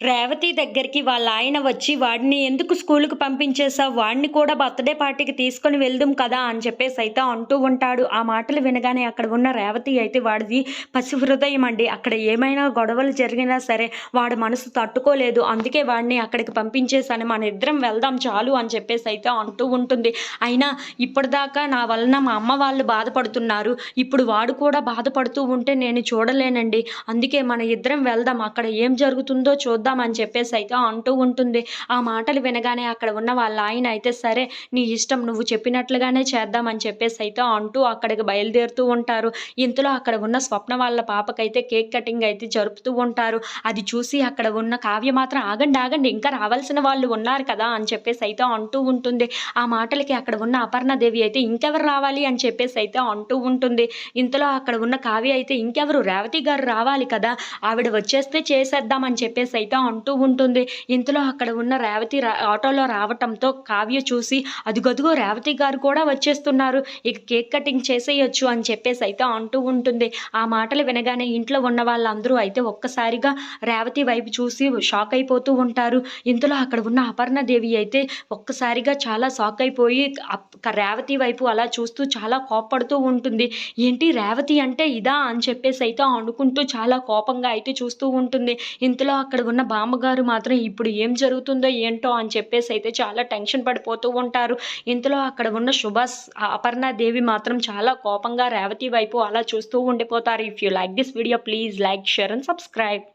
రేవతి దగ్గరికి వాళ్ళ ఆయన వచ్చి వాడిని ఎందుకు స్కూల్కి పంపించేసావు వాడిని కూడా బర్త్డే పార్టీకి తీసుకొని వెళ్దాం కదా అని చెప్పేసి అయితే అంటూ ఉంటాడు. ఆ మాటలు వినగానే అక్కడ ఉన్న రేవతి అయితే వాడిది పసి హృదయం అండి. అక్కడ ఏమైనా గొడవలు జరిగినా సరే వాడి మనసు తట్టుకోలేదు. అందుకే వాడిని అక్కడికి పంపించేశాను. మన ఇద్దరం వెళ్దాం చాలు అని చెప్పేసి అయితే అంటూ ఉంటుంది. అయినా ఇప్పటిదాకా నా వలన మా అమ్మ వాళ్ళు బాధపడుతున్నారు. ఇప్పుడు వాడు కూడా బాధపడుతూ ఉంటే నేను చూడలేనండి. అందుకే మన ఇద్దరం వెళ్దాం. అక్కడ ఏం జరుగుతుందో చూద్దాం అని చెప్పేసి అయితే అంటూ ఉంటుంది. ఆ మాటలు వినగానే అక్కడ ఉన్న వాళ్ళ ఆయన అయితే సరే నీ ఇష్టం నువ్వు చెప్పినట్లుగానే చేద్దామని చెప్పేసి అయితే అంటూ అక్కడికి బయలుదేరుతూ ఉంటారు. ఇంతలో అక్కడ ఉన్న స్వప్న వాళ్ళ పాపకైతే కేక్ కటింగ్ అయితే జరుపుతూ ఉంటారు. అది చూసి అక్కడ ఉన్న కావ్య మాత్రం ఆగండి ఆగండి ఇంకా రావాల్సిన వాళ్ళు ఉన్నారు కదా అని చెప్పేసి అయితే అంటూ ఉంటుంది. ఆ మాటలకి అక్కడ ఉన్న అపర్ణదేవి అయితే ఇంకెవరు రావాలి అని చెప్పేసి అయితే అంటూ ఉంటుంది. ఇంతలో అక్కడ ఉన్న కావ్య అయితే ఇంకెవరు? రేవతి గారు రావాలి కదా ఆవిడ వచ్చేస్తే చేసేద్దామని చెప్పేసి అయితే అంటూ ఉంటుంది. ఇంతలో అక్కడ ఉన్న రేవతి రా ఆటోలో రావటంతో కావ్య చూసి అదిగదుగో రేవతి గారు కూడా వచ్చేస్తున్నారు. ఇక కేక్ కటింగ్ చేసేయచ్చు అని చెప్పేసి అయితే అంటూ ఉంటుంది. ఆ మాటలు వినగానే ఇంట్లో ఉన్న వాళ్ళందరూ అయితే ఒక్కసారిగా రేవతి వైపు చూసి షాక్ అయిపోతూ ఉంటారు. ఇంతలో అక్కడ ఉన్న అపర్ణదేవి అయితే ఒక్కసారిగా చాలా షాక్ అయిపోయి రేవతి వైపు అలా చూస్తూ చాలా కోప్పడుతూ ఉంటుంది. ఏంటి రేవతి అంటే ఇదా? అని చెప్పేసి అయితే అనుకుంటూ చాలా కోపంగా అయితే చూస్తూ ఉంటుంది. ఇంతలో అక్కడ ఉన్న బామ్మగారు మాత్రం ఇప్పుడు ఏం జరుగుతుందో ఏంటో అని చెప్పేసి అయితే చాలా టెన్షన్ పడిపోతూ ఉంటారు. ఇంతలో అక్కడ ఉన్న సుభాష్ అపర్ణాదేవి మాత్రం చాలా కోపంగా రేవతి వైపు అలా చూస్తూ ఉండిపోతారు. If you like this video please like share and subscribe